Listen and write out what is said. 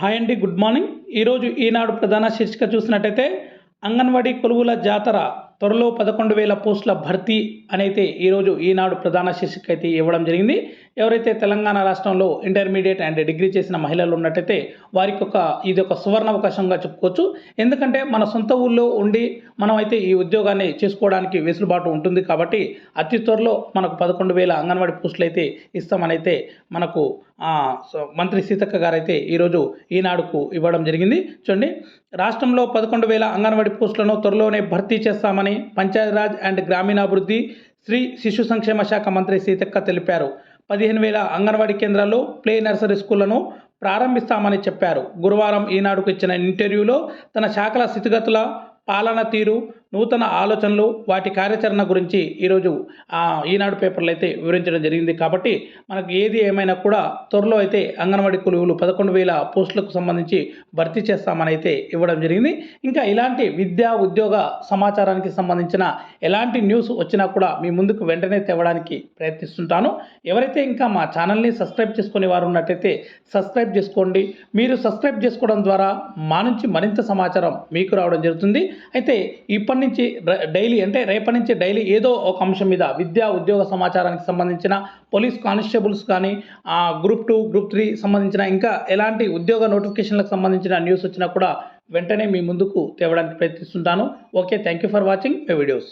Hi అండి good morning. ఈరోజు ఈనాడు ప్రధాన శీర్షిక చూసినట్టయితే అంగన్వాడీ కొలువుల జాతర త్వరలో పదకొండు వేల పోస్టుల భర్తీ అనైతే ఈరోజు ఈనాడు ప్రధాన శీర్షిక అయితే ఇవ్వడం జరిగింది. ఎవరైతే తెలంగాణ రాష్ట్రంలో ఇంటర్మీడియట్ అండ్ డిగ్రీ చేసిన మహిళలు ఉన్నట్టయితే వారికి ఒక ఇది ఒక సువర్ణ అవకాశంగా చెప్పుకోవచ్చు. ఎందుకంటే మన సొంత ఊళ్ళో ఉండి మనం అయితే ఈ ఉద్యోగాన్ని చేసుకోవడానికి వెసులుబాటు ఉంటుంది కాబట్టి అతి త్వరలో మనకు పదకొండు వేల అంగన్వాడీ పోస్టులు అయితే ఇస్తామనైతే మనకు సో మంత్రి సీతక్క గారు అయితే ఈరోజు ఈనాడుకు ఇవ్వడం జరిగింది. చూడండి రాష్ట్రంలో పదకొండు వేల అంగన్వాడీ పోస్టులను త్వరలోనే భర్తీ చేస్తామని పంచాయతీరాజ్ అండ్ గ్రామీణాభివృద్ధి శ్రీ శిశు సంక్షేమ శాఖ మంత్రి సీతక్క తెలిపారు. పదిహేను వేల అంగన్వాడీ కేంద్రాల్లో ప్లే నర్సరీ స్కూళ్ళను ప్రారంభిస్తామని చెప్పారు. గురువారం ఈనాడుకు ఇచ్చిన ఇంటర్వ్యూలో తన శాఖల స్థితిగతుల పాలన తీరు నూతన ఆలోచనలు వాటి కార్యాచరణ గురించి ఈరోజు ఈనాడు పేపర్లు అయితే వివరించడం జరిగింది. కాబట్టి మనకు ఏది ఏమైనా కూడా త్వరలో అయితే అంగన్వాడీ కొలువులు పదకొండు వేల పోస్టులకు సంబంధించి భర్తీ చేస్తామని అయితే ఇవ్వడం జరిగింది. ఇంకా ఇలాంటి విద్యా ఉద్యోగ సమాచారానికి సంబంధించిన ఎలాంటి న్యూస్ వచ్చినా కూడా మీ ముందుకు వెంటనే తేవడానికి ప్రయత్నిస్తుంటాను. ఎవరైతే ఇంకా మా ఛానల్ని సబ్స్క్రైబ్ చేసుకునే వారు ఉన్నట్టయితే సబ్స్క్రైబ్ చేసుకోండి. మీరు సబ్స్క్రైబ్ చేసుకోవడం ద్వారా మా నుంచి మరింత సమాచారం మీకు రావడం జరుగుతుంది. అయితే ఇప్పటి నుంచి డైలీ అంటే రేపటి నుంచి డైలీ ఏదో ఒక అంశం మీద విద్యా ఉద్యోగ సమాచారానికి సంబంధించిన పోలీస్ కానిస్టేబుల్స్ కానీ ఆ, గ్రూప్ టూ గ్రూప్ త్రీ సంబంధించిన ఇంకా ఎలాంటి ఉద్యోగ నోటిఫికేషన్లకు సంబంధించిన న్యూస్ వచ్చినా కూడా వెంటనే మీ ముందుకు తేవడానికి ప్రయత్నిస్తుంటాను. Okay thank you for watching my videos.